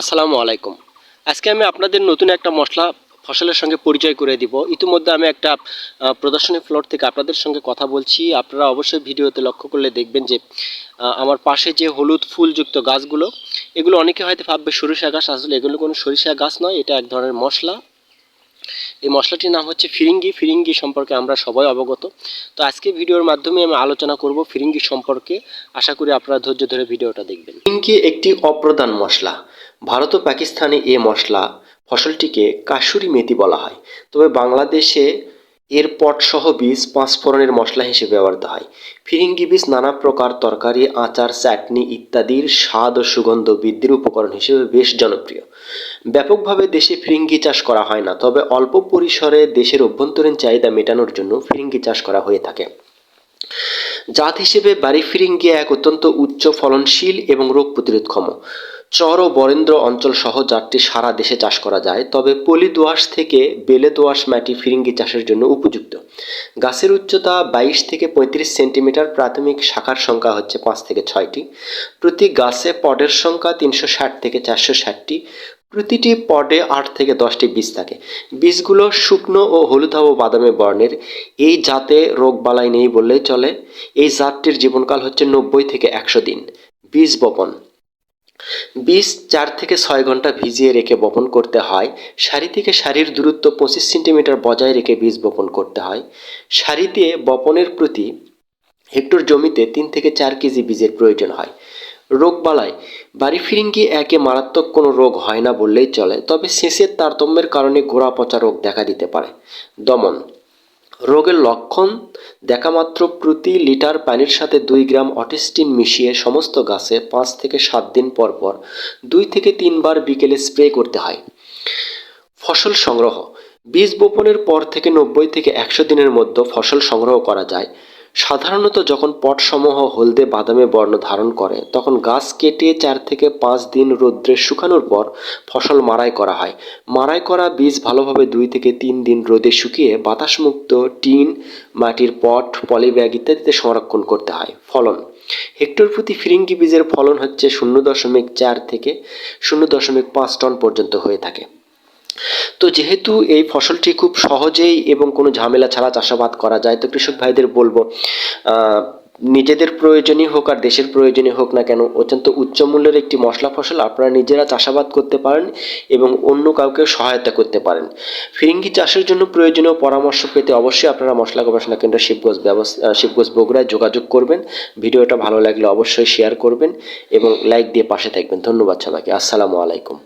আসসালামু আলাইকুম। আজকে আমি আপনাদের নতুন একটা মশলা ফসলের সঙ্গে পরিচয় করে দিব। ইতিমধ্যে আমি একটা প্রদর্শনী ফ্লোর থেকে আপনাদের সঙ্গে কথা বলছি। আপনারা অবশ্যই ভিডিওতে লক্ষ্য করলে দেখবেন যে আমার পাশে যে হলুদ ফুলযুক্ত গাছগুলো, এগুলো অনেকে হয়তো ভাববে সরিষা গাছ। আসলে এগুলো কোনো সরিষা গাছ নয়, এটা এক ধরনের মশলা। এই মশলাটির নাম হচ্ছে ফিরিঙ্গি। ফিরিঙ্গি সম্পর্কে আমরা সবাই অবগত। তো আজকে ভিডিওর মাধ্যমে আমি আলোচনা করব ফিরিঙ্গি সম্পর্কে। আশা করি আপনারা ধৈর্য ধরে ভিডিওটা দেখবেন। ফিরিঙ্গি একটি অপ্রধান মশলা। ভারত ও পাকিস্তানে এ মশলা ফসলটিকে কাশুরি মেথি বলা হয়। তবে বাংলাদেশে এর পটসহ বীজ পাঁচফোড়নের মশলা হিসেবে ব্যবহৃত হয়। ফিরিঙ্গি বীজ নানা প্রকার তরকারি, আচার, চাটনি ইত্যাদির স্বাদ ও সুগন্ধ বৃদ্ধির উপকরণ হিসেবে বেশ জনপ্রিয়। ব্যাপকভাবে দেশে ফিরিঙ্গি চাষ করা হয় না, তবে অল্প পরিসরে দেশের অভ্যন্তরীণ চাহিদা মেটানোর জন্য ফিরিঙ্গি চাষ করা হয়ে থাকে। জাত হিসেবে বাড়ি ফিরিঙ্গি এক অত্যন্ত উচ্চ ফলনশীল এবং রোগ প্রতিরোধক্ষম। চর ও বরেন্দ্র অঞ্চল সহ জাতটি সারা দেশে চাষ করা যায়, তবে পলি দোআঁশ থেকে বেলে দোআঁশ মাটি ফিরিঙ্গি চাষের জন্য উপযুক্ত। গাছের উচ্চতা বাইশ থেকে পঁয়ত্রিশ সেন্টিমিটার, প্রাথমিক শাখার সংখ্যা হচ্ছে পাঁচ থেকে ছয়টি। প্রতি গাছে পডের সংখ্যা তিনশো ষাট থেকে চারশো ষাটটি। প্রতিটি পটে আট থেকে দশটি বীজ থাকে। বীজগুলো শুকনো ও হলুদাভ বাদামে বর্ণের। এই জাতে রোগবালাই নেই বললেই চলে। এই জাতটির জীবনকাল হচ্ছে নব্বই থেকে একশো দিন। বীজ বপন। বীজ চার থেকে ছয় ঘণ্টা ভিজিয়ে রেখে বপন করতে হয়। সারি থেকে সারির দূরত্ব পঁচিশ সেন্টিমিটার বজায় রেখে বীজ বপন করতে হয়। সারিতে বপনের প্রতি হেক্টর জমিতে তিন থেকে চার কেজি বীজের প্রয়োজন হয়। রোগবালাই বাড়ি ফিরিঙ্গি একে মারাত্মক কোনো রোগ হয় না বললেই চলে, তবে সেচের তারতম্যের কারণে গোড়া পচা রোগ দেখা দিতে পারে। দমন রোগের লক্ষণ, দেখামাত্র প্রতি লিটার পানির সাথে দুই গ্রাম অটিস্টিন মিশিয়ে সমস্ত গাছে পাঁচ থেকে সাত দিন পর পর দুই থেকে তিনবার বিকেলে স্প্রে করতে হয়। ফসল সংগ্রহ। বীজ বপনের পর থেকে নব্বই থেকে একশো দিনের মধ্যে ফসল সংগ্রহ করা যায়। সাধারণত যখন পটসমূহ হলদে বাদামে বর্ণ ধারণ করে, তখন গাছ কেটে চার থেকে পাঁচ দিন রৌদ্রে শুকানোর পর ফসল মাড়াই করা হয়। মাড়াই করা বীজ ভালোভাবে দুই থেকে তিন দিন রোদে শুকিয়ে বাতাসমুক্ত টিন, মাটির পট, পলিব্যাগ ইত্যাদিতে সংরক্ষণ করতে হয়। ফলন। হেক্টর প্রতি ফিরিঙ্গি বীজের ফলন হচ্ছে শূন্য দশমিক চার থেকে শূন্য দশমিক পাঁচ টন পর্যন্ত হয়ে থাকে। তো যেহেতু এই ফসলটি খুব সহজেই এবং কোনো ঝামেলা ছাড়া চাষাবাদ করা যায়, তো কৃষক ভাইদের বলব নিজেদের প্রয়োজনই হোক আর দেশের প্রয়োজনই হোক না কেন, অত্যন্ত উচ্চ মূল্যের একটি মশলা ফসল আপনারা নিজেরা চাষাবাদ করতে পারেন এবং অন্য কাউকে সহায়তা করতে পারেন। ফিরিঙ্গি চাষের জন্য প্রয়োজনীয় পরামর্শ পেতে অবশ্যই আপনারা মশলা গবেষণা কেন্দ্র শিবগঞ্জ ব্যবস্থা শিবগঞ্জ বগুড়ায় যোগাযোগ করবেন। ভিডিওটা ভালো লাগলে অবশ্যই শেয়ার করবেন এবং লাইক দিয়ে পাশে থাকবেন। ধন্যবাদ সবাইকে। আসসালামু আলাইকুম।